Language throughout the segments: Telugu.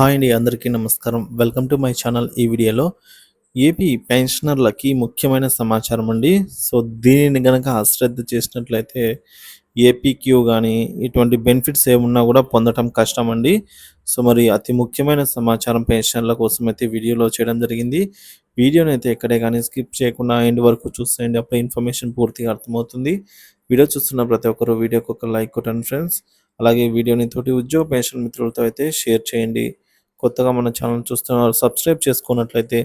హాయ్ అండి అందరికీ నమస్కారం. వెల్కమ్ టు మై ఛానల్ ఈ వీడియోలో. ఏపీ పెన్షనర్లకి ముఖ్యమైన సమాచారం అండి. సో దీనిని గనక అశ్రద్ధ చేసినట్లయితే ఏపీక్యూ కానీ ఇటువంటి బెనిఫిట్స్ ఏమున్నా కూడా పొందటం కష్టం అండి. సో మరి అతి ముఖ్యమైన సమాచారం పెన్షన్ల కోసం అయితే వీడియోలో చేయడం జరిగింది. వీడియోని అయితే ఎక్కడే కానీ స్కిప్ చేయకుండా ఎండ్ వరకు చూసేయండి. అప్పుడు ఇన్ఫర్మేషన్ పూర్తిగా అర్థమవుతుంది. వీడియో చూస్తున్న ప్రతి ఒక్కరు వీడియోకి ఒక లైక్ కొట్టండి ఫ్రెండ్స్. అలాగే వీడియోని తోటి ఉద్యోగ పెన్షన్ మిత్రులతో అయితే షేర్ చేయండి. కొత్తగా మన ఛానల్ చూస్తున్నారు సబ్స్క్రైబ్ చేసుకున్నట్లయితే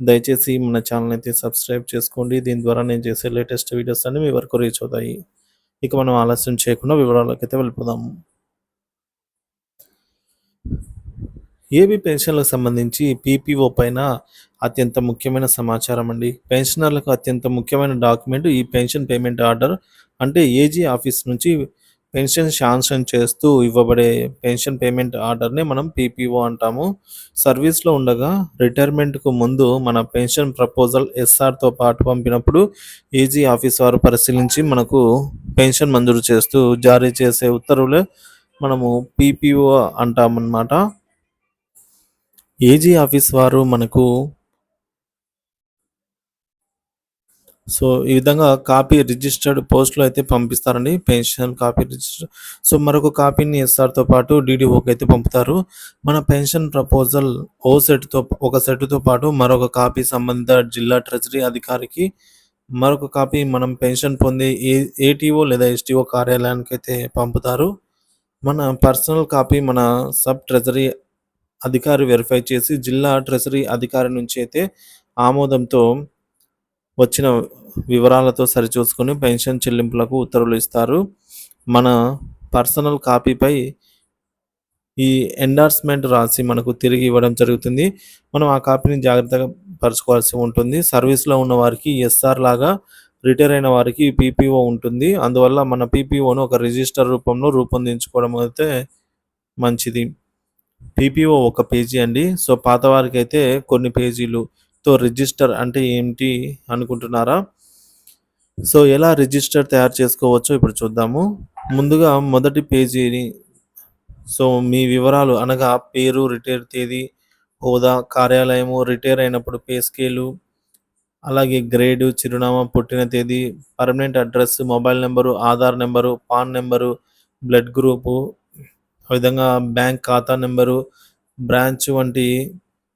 దయచేసి మన ఛానల్ అయితే సబ్స్క్రైబ్ చేసుకోండి. దీని ద్వారా నేను చేసే లేటెస్ట్ వీడియోస్ అన్ని మీ వరకు రీచ్ అవుతాయి. ఇక మనం ఆలస్యం చేయకుండా వివరాలకైతే వెళ్ళిపోదాము ఏబీ పెన్షన్లకు సంబంధించి పీపీఓ పైన అత్యంత ముఖ్యమైన సమాచారం అండి. పెన్షనర్లకు అత్యంత ముఖ్యమైన డాక్యుమెంట్ ఈ పెన్షన్ పేమెంట్ ఆర్డర్ అంటే ఏజీ ఆఫీస్ నుంచి పెన్షన్ శాంక్షన్ చేస్తూ ఇవ్వబడే పెన్షన్ పేమెంట్ ఆర్డర్ని మనం పీపీఓ అంటాము. సర్వీస్లో ఉండగా రిటైర్మెంట్కు ముందు మన పెన్షన్ ప్రపోజల్ ఎస్ఆర్తో పాటు పంపినప్పుడు ఏజీ ఆఫీస్ వారు పరిశీలించి మనకు పెన్షన్ మంజూరు చేస్తూ జారీ చేసే ఉత్తర్వులే మనము పీపీఓ అంటామన్నమాట. ఏజీ ఆఫీస్ వారు మనకు సో ఈ విధంగా కాపీ రిజిస్టర్డ్ పోస్ట్లో అయితే పంపిస్తారండి పెన్షన్ కాపీ రిజిస్టర్. సో మరొక కాపీని ఎస్ఆర్తో పాటు డీడీఓకి అయితే పంపుతారు. మన పెన్షన్ ప్రపోజల్ ఓ సెట్తో ఒక సెట్తో పాటు మరొక కాపీ సంబంధిత జిల్లా ట్రెజరీ అధికారికి మరొక కాపీ మనం పెన్షన్ పొందే ఏ ఏటీఓ లేదా ఎస్టీఓ కార్యాలయానికి అయితే పంపుతారు. మన పర్సనల్ కాపీ మన సబ్ ట్రెజరీ అధికారి వెరిఫై చేసి జిల్లా ట్రెజరీ అధికారి నుంచి అయితే ఆమోదంతో వచ్చిన వివరాలతో సరిచూసుకొని పెన్షన్ చెల్లింపులకు ఉత్తర్వులు ఇస్తారు. మన పర్సనల్ కాపీపై ఈ ఎండార్స్మెంట్ రాసి మనకు తిరిగి ఇవ్వడం జరుగుతుంది. మనం ఆ కాపీని జాగ్రత్తగా పరచుకోవాల్సి ఉంటుంది. సర్వీస్లో ఉన్న వారికి ఎస్ఆర్ లాగా రిటైర్ అయిన వారికి పీపీఓ ఉంటుంది. అందువల్ల మన పీపీఓను ఒక రిజిస్టర్ రూపంలో రూపొందించుకోవడం అయితే మంచిది. పీపీఓ ఒక పేజీ అండి. సో పాత వారికి అయితే కొన్ని పేజీలు తో రిజిస్టర్ అంటే ఏంటి అనుకుంటున్నారా? సో ఎలా రిజిస్టర్ తయారు చేసుకోవచ్చో ఇప్పుడు చూద్దాము. ముందుగా మొదటి పేజీని సో మీ వివరాలు అనగా పేరు రిటైర్ తేదీ హోదా కార్యాలయము రిటైర్ అయినప్పుడు పే స్కేలు అలాగే గ్రేడు చిరునామా పుట్టిన తేదీ permanent address mobile number Aadhaar number PAN number blood group ఆ విధంగా బ్యాంక్ ఖాతా నెంబరు బ్రాంచ్ వంటి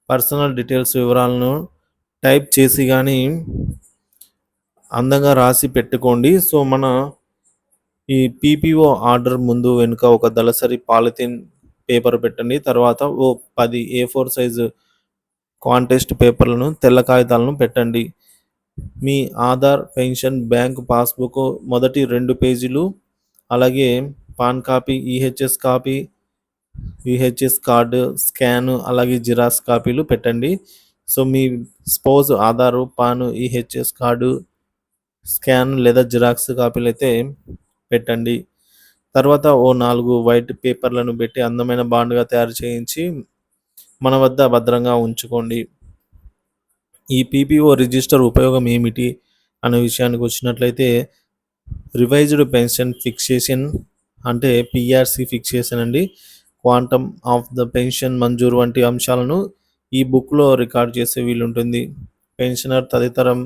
పర్సనల్ డీటెయిల్స్ వివరాలను టైప్ చేసి కానీ అందంగా రాసి పెట్టుకోండి. సో మన ఈ పీపీఓ ఆర్డర్ ముందు వెనుక ఒక దళసరి పాలిథిన్ పేపర్ పెట్టండి. తర్వాత ఓ పది ఏ ఫోర్ సైజు కాంటెస్ట్ పేపర్లను తెల్ల కాగితాలను పెట్టండి. మీ ఆధార్ పెన్షన్ బ్యాంక్ పాస్బుక్ మొదటి రెండు పేజీలు అలాగే PAN copy EHS copy VHS card scan అలాగే జిరాక్స్ కాపీలు పెట్టండి. సో మీ spouse Aadhaar PAN EHS card scan లేదా జిరాక్స్ కాపీలు అయితే పెట్టండి. తర్వాత ఓ నాలుగు వైట్ పేపర్లను పెట్టి అందమైన బాండ్గా తయారు చేయించి మన వద్ద భద్రంగా ఉంచుకోండి. ఈ పీపీఓ రిజిస్టర్ ఉపయోగం ఏమిటి అనే విషయానికి వచ్చినట్లయితే రివైజ్డ్ పెన్షన్ ఫిక్సేషన్ అంటే పిఆర్సి ఫిక్సేషన్ అండి. క్వాంటమ్ ఆఫ్ ద పెన్షన్ మంజూరు వంటి అంశాలను ఈ బుక్లో రికార్డ్ చేసే వీలుంటుంది. పెన్షనర్ తదితరం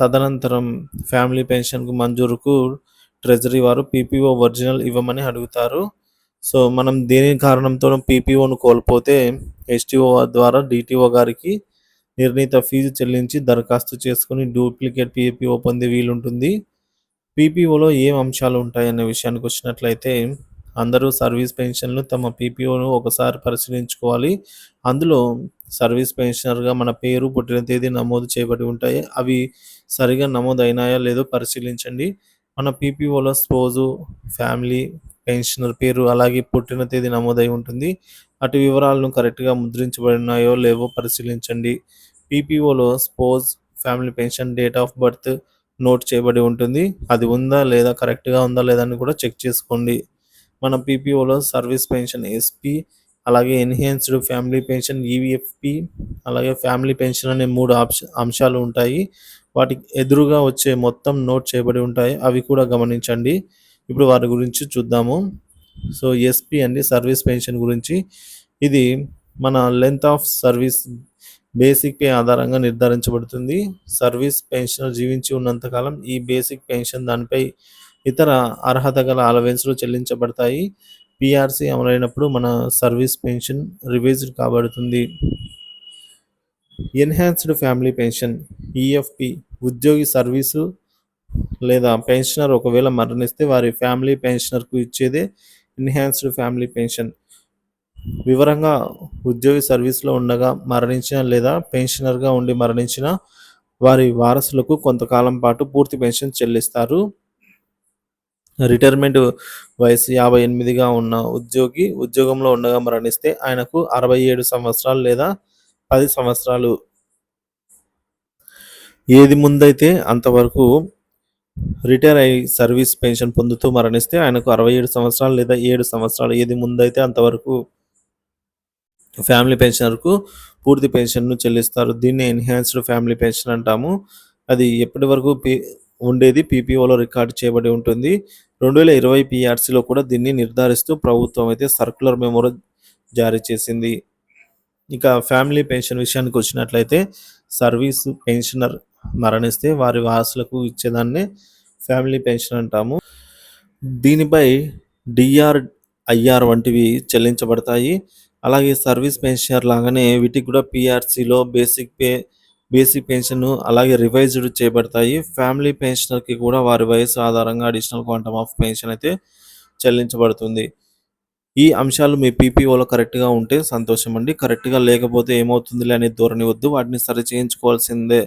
తదనంతరం ఫ్యామిలీ పెన్షన్కు మంజూరుకు ట్రెజరీ వారు పీపీఓ ఒరిజినల్ ఇవ్వమని అడుగుతారు. సో మనం దేని కారణంతో పీపీఓను కోల్పోతే ఎస్టీఓ ద్వారా డిటిఓ గారికి నిర్ణీత ఫీజు చెల్లించి దరఖాస్తు చేసుకుని డూప్లికేట్ పీపీఓ పొందే వీలుంటుంది. పీపీఓలో ఏం అంశాలు ఉంటాయనే విషయానికి వచ్చినట్లయితే అందరూ సర్వీస్ పెన్షన్లు తమ పీపీఓను ఒకసారి పరిశీలించుకోవాలి. అందులో సర్వీస్ పెన్షనర్గా మన పేరు పుట్టిన తేదీ నమోదు చేయబడి ఉంటాయి. అవి సరిగా నమోదు అయినాయా లేదో పరిశీలించండి. మన పీపీఓలో స్పోజు ఫ్యామిలీ పెన్షనర్ పేరు అలాగే పుట్టిన తేదీ నమోదై ఉంటుంది. అటు వివరాలను కరెక్ట్గా ముద్రించబడినాయో లేవో పరిశీలించండి. పీపీఓలో spouse family pension date of birth note చేయబడి ఉంటుంది. అది ఉందా లేదా కరెక్ట్గా ఉందా లేదా అని కూడా చెక్ చేసుకోండి. మన పీపీఓలో సర్వీస్ పెన్షన్ ఎస్పీ అలాగే ఎన్హాన్స్డ్ ఫ్యామిలీ పెన్షన్ ఈవీఎఫ్పి అలాగే ఫ్యామిలీ పెన్షన్ అనే మూడు అంశాలు ఉంటాయి. వాటికి ఎదురుగా వచ్చే మొత్తం నోట్ చేయబడి ఉంటాయి. అవి కూడా గమనించండి. ఇప్పుడు వాటి గురించి చూద్దాము. సో ఎస్పీ అండి సర్వీస్ పెన్షన్ గురించి. ఇది మన length of service basic pay ఆధారంగా నిర్ధారించబడుతుంది. సర్వీస్ పెన్షనర్ జీవించి ఉన్నంతకాలం ఈ బేసిక్ పెన్షన్ దానిపై ఇతర అర్హత గల అలవెన్స్లు చెల్లించబడతాయి. పిఆర్సీ అమలైనప్పుడు మన సర్వీస్ పెన్షన్ రివైజ్డ్ కాబడుతుంది. ఎన్హాన్స్డ్ ఫ్యామిలీ పెన్షన్ ఈఎఫ్పి ఉద్యోగి సర్వీసు లేదా పెన్షనర్ ఒకవేళ మరణిస్తే వారి ఫ్యామిలీ పెన్షనర్కు ఇచ్చేదే ఎన్హాన్స్డ్ ఫ్యామిలీ పెన్షన్ వివరంగా ఉద్యోగి సర్వీస్లో ఉండగా మరణించిన లేదా పెన్షనర్గా ఉండి మరణించిన వారి వారసులకు కొంతకాలం పాటు పూర్తి పెన్షన్ చెల్లిస్తారు. రిటైర్మెంట్ వయసు యాభై ఎనిమిదిగా ఉన్న ఉద్యోగి ఉద్యోగంలో ఉండగా మరణిస్తే ఆయనకు అరవై ఏడు సంవత్సరాలు లేదా పది సంవత్సరాలు. ఏది ముందైతే అంతవరకు రిటైర్ అయ్యి సర్వీస్ పెన్షన్ పొందుతూ మరణిస్తే ఆయనకు అరవై ఏడు సంవత్సరాలు లేదా ఏడు సంవత్సరాలు. ఏది ముందైతే అంతవరకు ఫ్యామిలీ పెన్షనర్కు పూర్తి పెన్షన్ను చెల్లిస్తారు. దీన్ని ఎన్హాన్స్డ్ ఫ్యామిలీ పెన్షన్ అంటాము. అది ఎప్పటి వరకు పి ఉండేది పీపీఓలో రికార్డు చేయబడి ఉంటుంది. రెండు వేల ఇరవై పీఆర్సీలో కూడా దీన్ని నిర్ధారిస్తూ ప్రభుత్వం అయితే సర్కులర్ మెమోరో జారీ చేసింది. ఇక ఫ్యామిలీ పెన్షన్ విషయానికి వచ్చినట్లయితే సర్వీస్ పెన్షనర్ మరణిస్తే వారి వారసులకు ఇచ్చేదాన్నే ఫ్యామిలీ పెన్షన్ అంటాము. దీనిపై డిఆర్ ఐఆర్ వంటివి చెల్లించబడతాయి. అలాగే సర్వీస్ పెన్షనర్ లాగానే వీటికి కూడా పిఆర్సీలో బేసిక్ పే బేసిక్ పెన్షన్ అలాగే రివైజ్డ్ చేయబడతాయి ఫ్యామిలీ పెన్షనర్కి కూడా వారి వయసు ఆధారంగా అడిషనల్ క్వాంటమ్ ఆఫ్ పెన్షన్ అయితే చెల్లించబడుతుంది. ఈ అంశాలు మీ పీపీఓలో కరెక్ట్గా ఉంటే సంతోషం అండి కరెక్ట్గా లేకపోతే ఏమవుతుందిలే అనే ధోరణి వద్దు. వాటిని సరి చేయించుకోవాల్సిందే.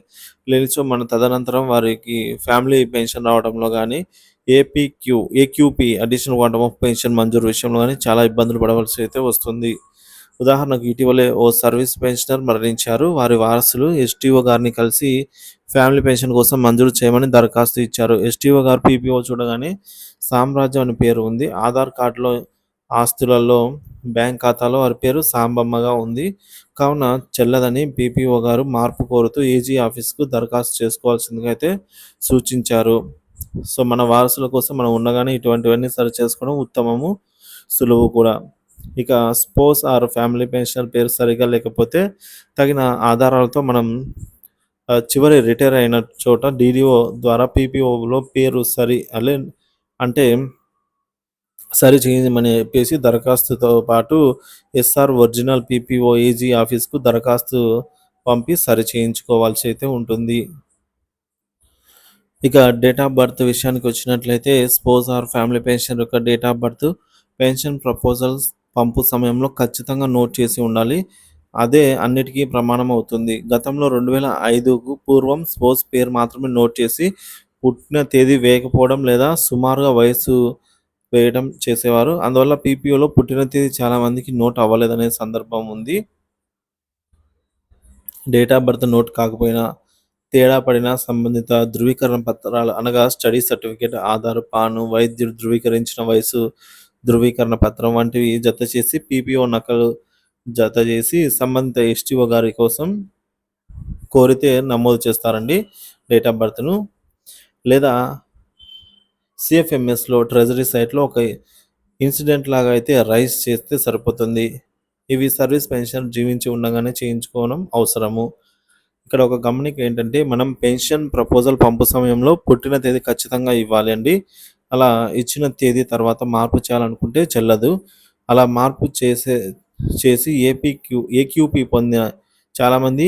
లేనిచో మన తదనంతరం వారికి ఫ్యామిలీ పెన్షన్ రావడంలో కానీ APQ AQP additional quantum of pension మంజూరు విషయంలో కానీ చాలా ఇబ్బందులు పడవలసి అయితే వస్తుంది. ఉదాహరణకు ఇటీవలే ఓ సర్వీస్ పెన్షనర్ మరణించారు. వారి వారసులు ఎస్టీఓ గారిని కలిసి ఫ్యామిలీ పెన్షన్ కోసం మంజూరు చేయమని దరఖాస్తు ఇచ్చారు. ఎస్టీఓ గారు పీపీఓ చూడగానే సామ్రాజ్యం అని పేరు ఉంది. ఆధార్ కార్డులో ఆస్తులలో బ్యాంక్ ఖాతాలో వారి పేరు సాంబమ్మగా ఉంది. కావున చెల్లదని పీపీఓ గారు మార్పు కోరుతూ ఏజీ ఆఫీస్కు దరఖాస్తు చేసుకోవాల్సిందిగా అయితే సూచించారు. సో మన వారసుల కోసం మనం ఉండగానే ఇటువంటివన్నీ సరి చేసుకోవడం ఉత్తమము సులువు కూడా. ఇక స్పోస్ ఆర్ ఫ్యామిలీ పెన్షన్ పేరు సరిగా లేకపోతే తగిన ఆధారాలతో మనం చివరి రిటైర్ అయిన చోట డీడీఓ ద్వారా పీపీఓలో పేరు సరి అలే అంటే సరి చేయమని చెప్పేసి దరఖాస్తుతో పాటు ఎస్ఆర్ ఒరిజినల్ పీపీఓ ఏజీ ఆఫీస్కు దరఖాస్తు పంపి సరి చేయించుకోవాల్సి అయితే ఉంటుంది. ఇక డేట్ ఆఫ్ బర్త్ విషయానికి వచ్చినట్లయితే స్పోజ్ ఆర్ ఫ్యామిలీ పెన్షన్ యొక్క date of birth pension proposals పంపు సమయంలో ఖచ్చితంగా నోట్ చేసి ఉండాలి. అదే అన్నిటికీ ప్రమాణం అవుతుంది గతంలో రెండు వేల ఐదుకు పూర్వం స్పోర్ట్స్ పేరు మాత్రమే నోట్ చేసి పుట్టిన తేదీ వేయకపోవడం లేదా సుమారుగా వయసు వేయడం చేసేవారు. అందువల్ల పీపీఓలో పుట్టిన తేదీ చాలా మందికి నోట్ అవ్వలేదనే సందర్భం ఉంది. డేట్ ఆఫ్ బర్త్ నోట్ కాకపోయినా తేడా పడిన సంబంధిత ధృవీకరణ పత్రాలు అనగా స్టడీ సర్టిఫికేట్ ఆధార్ పాను వైద్యుడు ధృవీకరించిన వయసు ధృవీకరణ పత్రం వంటివి జత చేసి పీపీఓ నకలు జత చేసి సంబంధిత ఎస్టీఓ గారి కోసం కోరితే నమోదు చేస్తారండి డేట్ ఆఫ్ బర్త్ను. లేదా సిఎఫ్ఎంఎస్లో ట్రెజరీ సైట్లో ఒక ఇన్సిడెంట్ లాగా అయితే రైస్ చేస్తే సరిపోతుంది. ఇవి సర్వీస్ పెన్షన్ జీవించి ఉండగానే చేయించుకోవడం అవసరము. ఇక్కడ ఒక గమనిక ఏంటంటే మనం పెన్షన్ ప్రపోజల్ పంపు సమయంలో పుట్టిన తేదీ ఖచ్చితంగా ఇవ్వాలి అండి అలా ఇచ్చిన తేదీ తర్వాత మార్పు చేయాలనుకుంటే చెల్లదు. అలా మార్పు చేసే చేసి ఏపీక్యూ ఏక్యూపీ పొందిన చాలామంది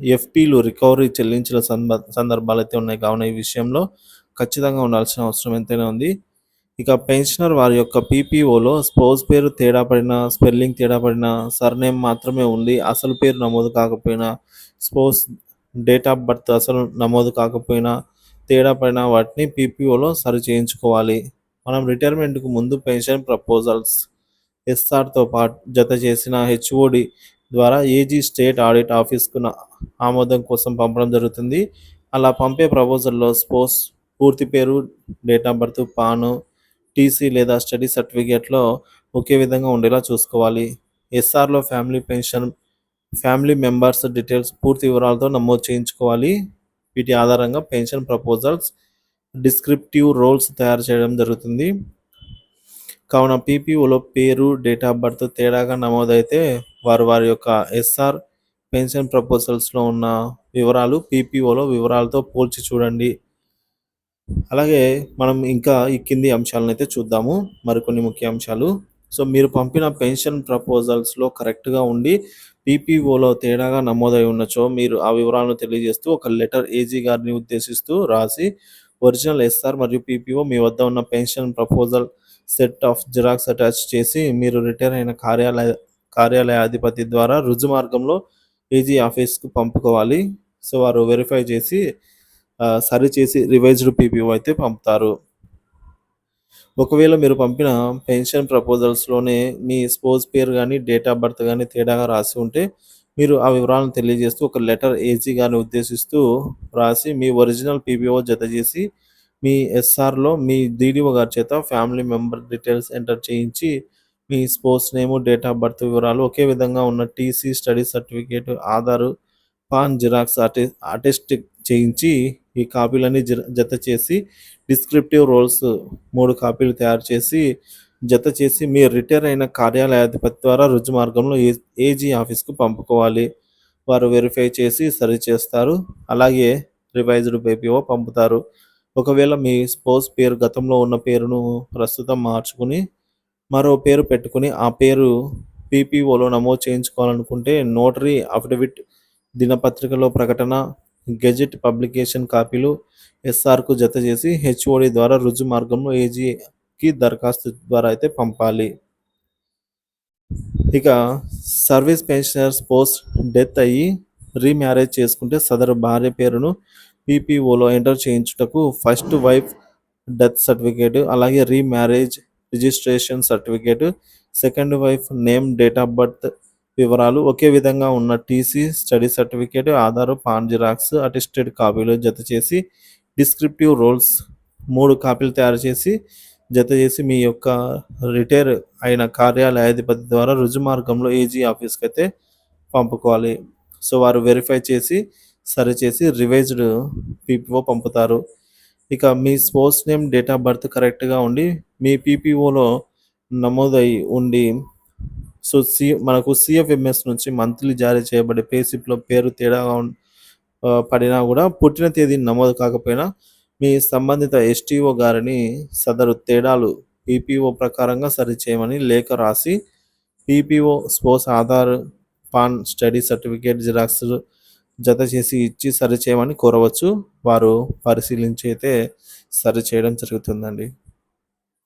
ఎఫ్పీలు రికవరీ చెల్లించిన సంద సందర్భాలు అయితే ఉన్నాయి. కావున ఈ విషయంలో ఖచ్చితంగా ఉండాల్సిన అవసరం ఎంతైనా ఉంది. ఇక పెన్షనర్ వారి యొక్క పీపీఓలో స్పోజ్ పేరు తేడా పడిన స్పెల్లింగ్ తేడా పడిన సర్నేమ్ మాత్రమే ఉండి అసలు పేరు నమోదు కాకపోయినా స్పోజ్ డేట్ ఆఫ్ బర్త్ అసలు నమోదు కాకపోయినా తేడా పడిన వాటిని పీపీఓలో సరి చేయించుకోవాలి. మనం రిటైర్మెంట్కు ముందు పెన్షన్ ప్రపోజల్స్ ఎస్ఆర్తో పాటు జత చేసిన హెచ్ఓడి ద్వారా ఏజీ స్టేట్ ఆడిట్ ఆఫీస్కు ఆమోదం కోసం పంపడం జరుగుతుంది. అలా పంపే ప్రపోజల్లో స్పోర్ట్స్ పూర్తి పేరు date of birth PAN TC లేదా స్టడీ సర్టిఫికేట్లో ఒకే విధంగా ఉండేలా చూసుకోవాలి. ఎస్ఆర్లో family pension family members details పూర్తి వివరాలతో నమోదు చేయించుకోవాలి. వీటి ఆధారంగా పెన్షన్ ప్రపోజల్స్ డిస్క్రిప్టివ్ రోల్స్ తయారు చేయడం జరుగుతుంది కావున పీపీఓలో పేరు, డేట్ ఆఫ్ బర్త్ తేడాగా నమోదైతే వారు వారి యొక్క ఎస్ఆర్, పెన్షన్ ప్రపోజల్స్‌లో ఉన్న వివరాలు పీపీఓలో వివరాలతో పోల్చి చూడండి. అలాగే మనం ఇంకా ఈ కింది అయితే చూద్దాము. మరికొన్ని ముఖ్య అంశాలు. సో, మీరు పంపిన పెన్షన్ ప్రపోజల్స్‌లో కరెక్ట్‌గా ఉండి పీపీఓలో తేడాగా నమోదై ఉన్నచో మీరు ఆ వివరాలను తెలియజేస్తూ ఒక లెటర్ ఏజీ గారిని ఉద్దేశిస్తూ రాసి ఒరిజినల్ ఎస్ఆర్ మరియు పీపీఓ మీ వద్ద ఉన్న pension proposal set of xerox attach చేసి మీరు రిటైర్ అయిన కార్యాలయ కార్యాలయాధిపతి ద్వారా రుజు మార్గంలో ఏజీ ఆఫీస్‌కు పంపుకోవాలి. సో, వారు వెరిఫై చేసి సరిచేసి రివైజ్డ్ పీపీఓ అయితే పంపుతారు. ఒకవేళ మీరు పంపిన పెన్షన్ ప్రపోజల్స్‌లోనే మీ స్పోజ్ పేరు కానీ డేట్ ఆఫ్ బర్త్ కానీ తేడాగా రాసి ఉంటే మీరు ఆ వివరాలను తెలియజేస్తూ ఒక లెటర్ ఏజీ గారిని ఉద్దేశిస్తూ రాసి మీ ఒరిజినల్ పీపీఓ జత చేసి మీ ఎస్ఆర్‌లో మీ డీడీఓ గారి చేత ఫ్యామిలీ మెంబర్ డీటెయిల్స్ ఎంటర్ చేయించి మీ spouse's name, date of birth వివరాలు ఒకే విధంగా ఉన్న TC, study certificate, Aadhaar, PAN xerox అటె attest చేయించి ఈ కాపీలన్నీ జత చేసి డిస్క్రిప్టివ్ రోల్స్ మూడు కాపీలు తయారు చేసి జత చేసి మీ రిటైర్ అయిన కార్యాలయాధిపతి ద్వారా రుజు మార్గంలో ఏ ఏజీ ఆఫీస్‌కు పంపుకోవాలి. వారు వెరిఫై చేసి సరిచేస్తారు. అలాగే రివైజ్డ్ బేబీఓ పంపుతారు. ఒకవేళ మీ స్పోజ్ పేరు గతంలో ఉన్న పేరును ప్రస్తుతం మార్చుకుని మరో పేరు పెట్టుకుని ఆ పేరు పీపీఓలో నమోదు చేయించుకోవాలనుకుంటే నోటరీ అఫిడవిట్, దినపత్రికలో ప్రకటన, గెజెట్ పబ్లికేషన్ కాపీలు ఎస్ఆర్‌కు జత చేసి హెచ్ఓడి ద్వారా రుజు మార్గంలో ఏజీకి దరఖాస్తు ద్వారా అయితే పంపాలి. ఇక సర్వీస్ పెన్షనర్స్ పోస్ట్ డెత్ అయ్యి రీమ్యారేజ్ చేసుకుంటే సదరు భార్య పేరును పీపీఓలో ఎంటర్ చేయించుటకు ఫస్ట్ వైఫ్ డెత్ సర్టిఫికేట్ అలాగే remarriage registration certificate, second wife name, date of birth వివరాలు ఒకే విధంగా ఉన్న TC, study certificate, Aadhaar, PAN xerox attested కాపీలు జతచేసి డిస్క్రిప్టివ్ రోల్స్ మూడు కాపీలు తయారు చేసి జత చేసి మీ యొక్క రిటైర్ అయిన కార్యాలయాధిపతి ద్వారా రుజు మార్గంలో ఏజీ ఆఫీస్కి అయితే పంపుకోవాలి. సో, వారు వెరిఫై చేసి సరిచేసి రివైజ్డ్ పీపీఓ పంపుతారు. ఇక మీ spouse's name, date of birth కరెక్ట్‌గా ఉండి మీ పీపీఓలో నమోదై ఉండి సో, సి మనకు సిఎఫ్ఎంఎస్ నుంచి మంత్లీ జారీ చేయబడే పేసిప్లో పేరు తేడాగా పడినా కూడా పుట్టిన తేదీ నమోదు కాకపోయినా మీ సంబంధిత ఎస్టీఓ గారిని సదరు తేడాలు పీపీఓ ప్రకారంగా సరిచేయమని లేఖ రాసి PPO spouse's Aadhaar, PAN, study certificate xerox జత చేసి ఇచ్చి సరిచేయమని కోరవచ్చు. వారు పరిశీలించి అయితే సరిచేయడం జరుగుతుందండి.